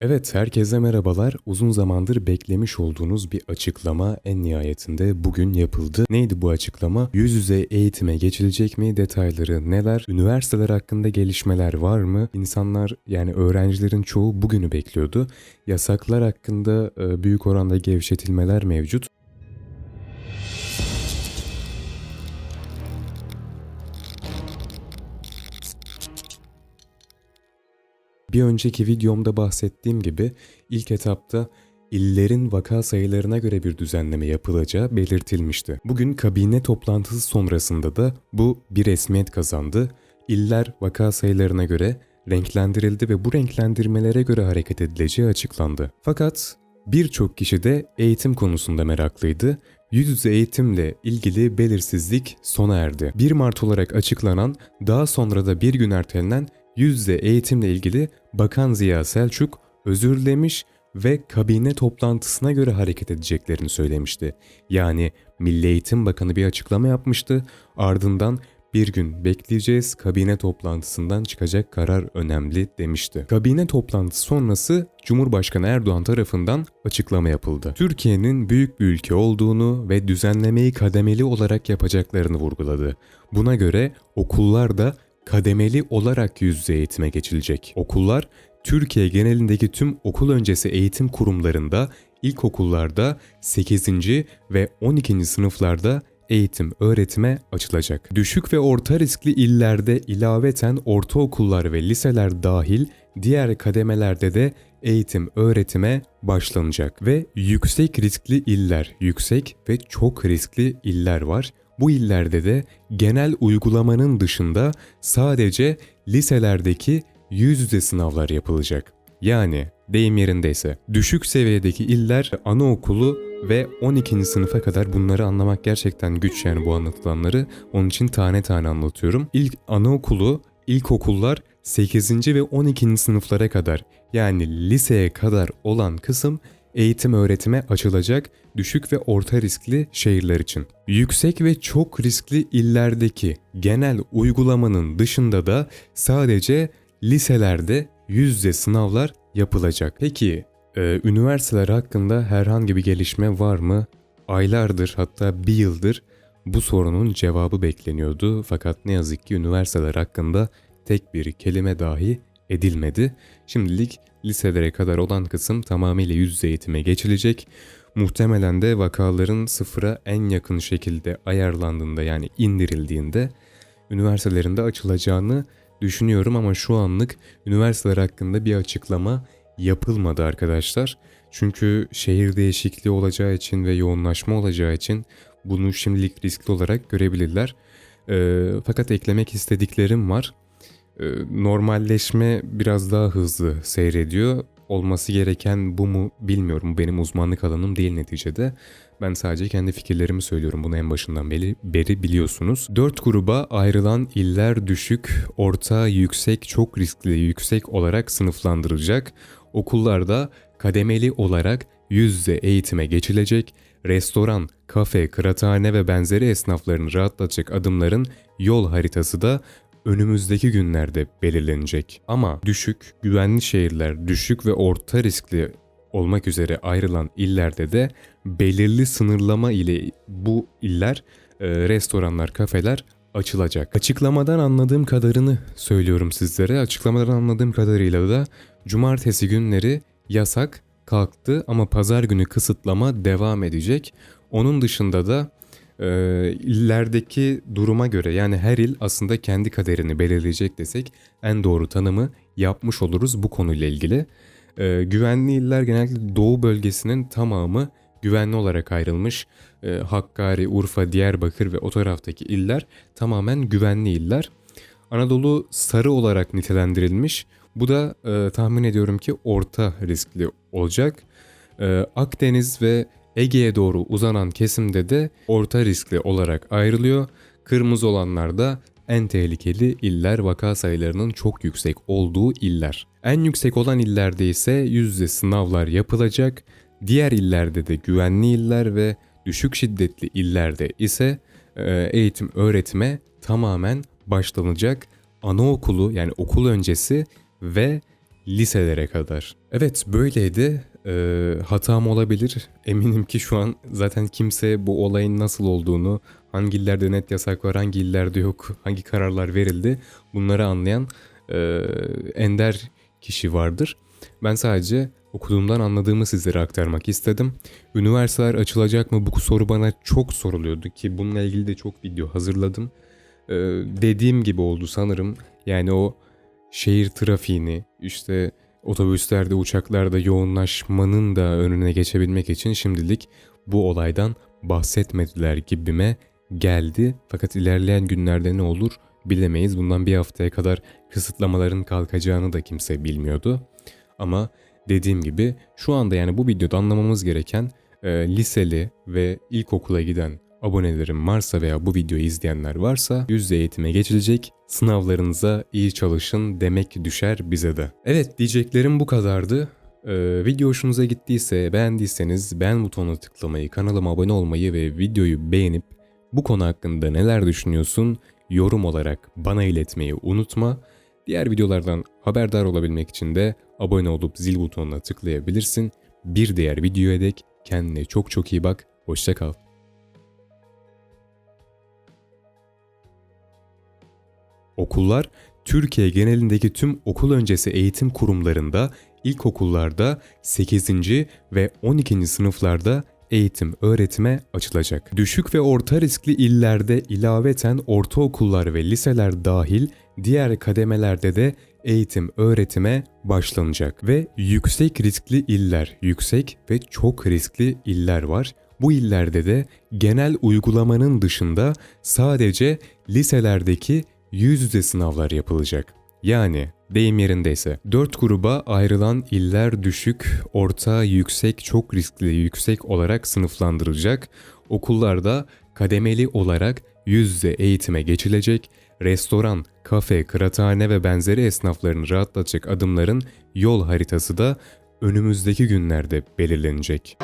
Evet, herkese merhabalar. Uzun zamandır beklemiş olduğunuz bir açıklama en nihayetinde bugün yapıldı. Neydi bu açıklama? Yüz yüze eğitime geçilecek mi? Detayları neler? Üniversiteler hakkında gelişmeler var mı? İnsanlar yani öğrencilerin çoğu bugünü bekliyordu. Yasaklar hakkında e, büyük oranda gevşetilmeler mevcut. Bir önceki videomda bahsettiğim gibi ilk etapta illerin vaka sayılarına göre bir düzenleme yapılacağı belirtilmişti. Bugün kabine toplantısı sonrasında da bu bir resmiyet kazandı. İller vaka sayılarına göre renklendirildi ve bu renklendirmelere göre hareket edileceği açıklandı. Fakat birçok kişi de eğitim konusunda meraklıydı. Yüz yüze eğitimle ilgili belirsizlik sona erdi. 1 Mart olarak açıklanan, daha sonra da bir gün ertelenen yüz yüze eğitimle ilgili Bakan Ziya Selçuk özür dilemiş ve kabine toplantısına göre hareket edeceklerini söylemişti. Yani Milli Eğitim Bakanı bir açıklama yapmıştı. Ardından bir gün bekleyeceğiz, kabine toplantısından çıkacak karar önemli demişti. Kabine toplantısı sonrası Cumhurbaşkanı Erdoğan tarafından açıklama yapıldı. Türkiye'nin büyük bir ülke olduğunu ve düzenlemeyi kademeli olarak yapacaklarını vurguladı. Buna göre okullar da kademeli olarak yüz yüze eğitime geçilecek. Okullar Türkiye genelindeki tüm okul öncesi eğitim kurumlarında, ilkokullarda 8. ve 12. sınıflarda eğitim, öğretime açılacak. Düşük ve orta riskli illerde ilaveten ortaokullar ve liseler dahil diğer kademelerde de eğitim, öğretime başlanacak ve yüksek riskli iller, yüksek ve çok riskli iller var. Bu illerde de genel uygulamanın dışında sadece liselerdeki yüz yüze sınavlar yapılacak. Yani deyim yerindeyse düşük seviyedeki iller anaokulu ve 12. sınıfa kadar bunları anlamak gerçekten güç yani bu anlatılanları. Onun için tane tane anlatıyorum. İlk anaokulu, ilkokullar 8. ve 12. sınıflara kadar yani liseye kadar olan kısım eğitim öğretime açılacak düşük ve orta riskli şehirler için. Yüksek ve çok riskli illerdeki genel uygulamanın dışında da sadece liselerde yüz yüze sınavlar yapılacak. Peki e, üniversiteler hakkında herhangi bir gelişme var mı? Aylardır hatta bir yıldır bu sorunun cevabı bekleniyordu fakat ne yazık ki üniversiteler hakkında tek bir kelime dahi edilmedi. Şimdilik liselere kadar olan kısım tamamıyla yüz yüze eğitime geçilecek. Muhtemelen de vakaların sıfıra en yakın şekilde ayarlandığında yani indirildiğinde üniversitelerinde açılacağını düşünüyorum ama şu anlık üniversiteler hakkında bir açıklama yapılmadı arkadaşlar. Çünkü şehir değişikliği olacağı için ve yoğunlaşma olacağı için bunu şimdilik riskli olarak görebilirler. E, fakat eklemek istediklerim var. E, normalleşme biraz daha hızlı seyrediyor. Olması gereken bu mu bilmiyorum. Benim uzmanlık alanım değil neticede. Ben sadece kendi fikirlerimi söylüyorum. Bunu en başından beri, beri biliyorsunuz. Dört gruba ayrılan iller düşük, orta, yüksek, çok riskli, yüksek olarak sınıflandırılacak. Okullarda kademeli olarak yüz yüze eğitime geçilecek. Restoran, kafe, kıraathane ve benzeri esnaflarını rahatlatacak adımların yol haritası da önümüzdeki günlerde belirlenecek. Ama düşük, güvenli şehirler, düşük ve orta riskli olmak üzere ayrılan illerde de belirli sınırlama ile bu iller, e, restoranlar, kafeler açılacak. Açıklamadan anladığım kadarını söylüyorum sizlere. Açıklamadan anladığım kadarıyla da cumartesi günleri yasak kalktı ama pazar günü kısıtlama devam edecek. Onun dışında da e, illerdeki duruma göre yani her il aslında kendi kaderini belirleyecek desek en doğru tanımı yapmış oluruz bu konuyla ilgili. E, güvenli iller genellikle doğu bölgesinin tamamı güvenli olarak ayrılmış. E, Hakkari, Urfa, Diyarbakır ve o taraftaki iller tamamen güvenli iller. Anadolu sarı olarak nitelendirilmiş. Bu da e, tahmin ediyorum ki orta riskli olacak. E, Akdeniz ve Ege'ye doğru uzanan kesimde de orta riskli olarak ayrılıyor. Kırmızı olanlar da en tehlikeli iller vaka sayılarının çok yüksek olduğu iller. En yüksek olan illerde ise yüzde sınavlar yapılacak. Diğer illerde de güvenli iller ve düşük şiddetli illerde ise e, eğitim öğretime tamamen başlanacak. Anaokulu yani okul öncesi ve liselere kadar. Evet böyleydi. Ee, hatam olabilir. Eminim ki şu an zaten kimse bu olayın nasıl olduğunu, hangi illerde net yasak var, hangi illerde yok, hangi kararlar verildi bunları anlayan e, ender kişi vardır. Ben sadece okuduğumdan anladığımı sizlere aktarmak istedim. Üniversiteler açılacak mı bu soru bana çok soruluyordu ki bununla ilgili de çok video hazırladım. Ee, dediğim gibi oldu sanırım. Yani o şehir trafiğini işte otobüslerde uçaklarda yoğunlaşmanın da önüne geçebilmek için şimdilik bu olaydan bahsetmediler gibime geldi. Fakat ilerleyen günlerde ne olur bilemeyiz. Bundan bir haftaya kadar kısıtlamaların kalkacağını da kimse bilmiyordu. Ama dediğim gibi şu anda yani bu videoda anlamamız gereken e, liseli ve ilkokula giden abonelerim varsa veya bu videoyu izleyenler varsa yüzde eğitime geçilecek. Sınavlarınıza iyi çalışın demek düşer bize de. Evet diyeceklerim bu kadardı. Ee, video hoşunuza gittiyse beğendiyseniz beğen butonuna tıklamayı, kanalıma abone olmayı ve videoyu beğenip bu konu hakkında neler düşünüyorsun yorum olarak bana iletmeyi unutma. Diğer videolardan haberdar olabilmek için de abone olup zil butonuna tıklayabilirsin. Bir diğer videoya dek kendine çok çok iyi bak. Hoşça kal. Okullar Türkiye genelindeki tüm okul öncesi eğitim kurumlarında, ilkokullarda 8. ve 12. sınıflarda eğitim öğretime açılacak. Düşük ve orta riskli illerde ilaveten ortaokullar ve liseler dahil diğer kademelerde de eğitim öğretime başlanacak ve yüksek riskli iller, yüksek ve çok riskli iller var. Bu illerde de genel uygulamanın dışında sadece liselerdeki yüz yüze sınavlar yapılacak. Yani deyim yerindeyse 4 gruba ayrılan iller düşük, orta, yüksek, çok riskli, yüksek olarak sınıflandırılacak. Okullarda kademeli olarak yüz yüze eğitime geçilecek. Restoran, kafe, kıraathane ve benzeri esnaflarını rahatlatacak adımların yol haritası da önümüzdeki günlerde belirlenecek.